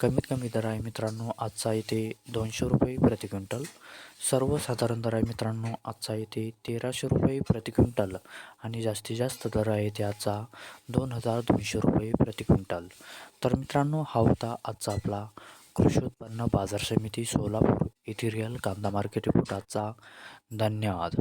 कमीत कमी दर आहे मित्रांनो आजचा येथे दोनशे रुपये प्रति क्विंटल. सर्वसाधारण दर आहे मित्रांनो आजचा येथे तेराशे रुपये प्रति क्विंटल आणि जास्तीत जास्त दर आहे ते आजचा दोन हजार दोनशे रुपये प्रति क्विंटल. तर मित्रांनो हा होता आजचा आपला कृषी उत्पन्न बाजार समिती सोलापूर येथे रिअल कांदा मार्केट रिपोर्ट आजचा. धन्यवाद.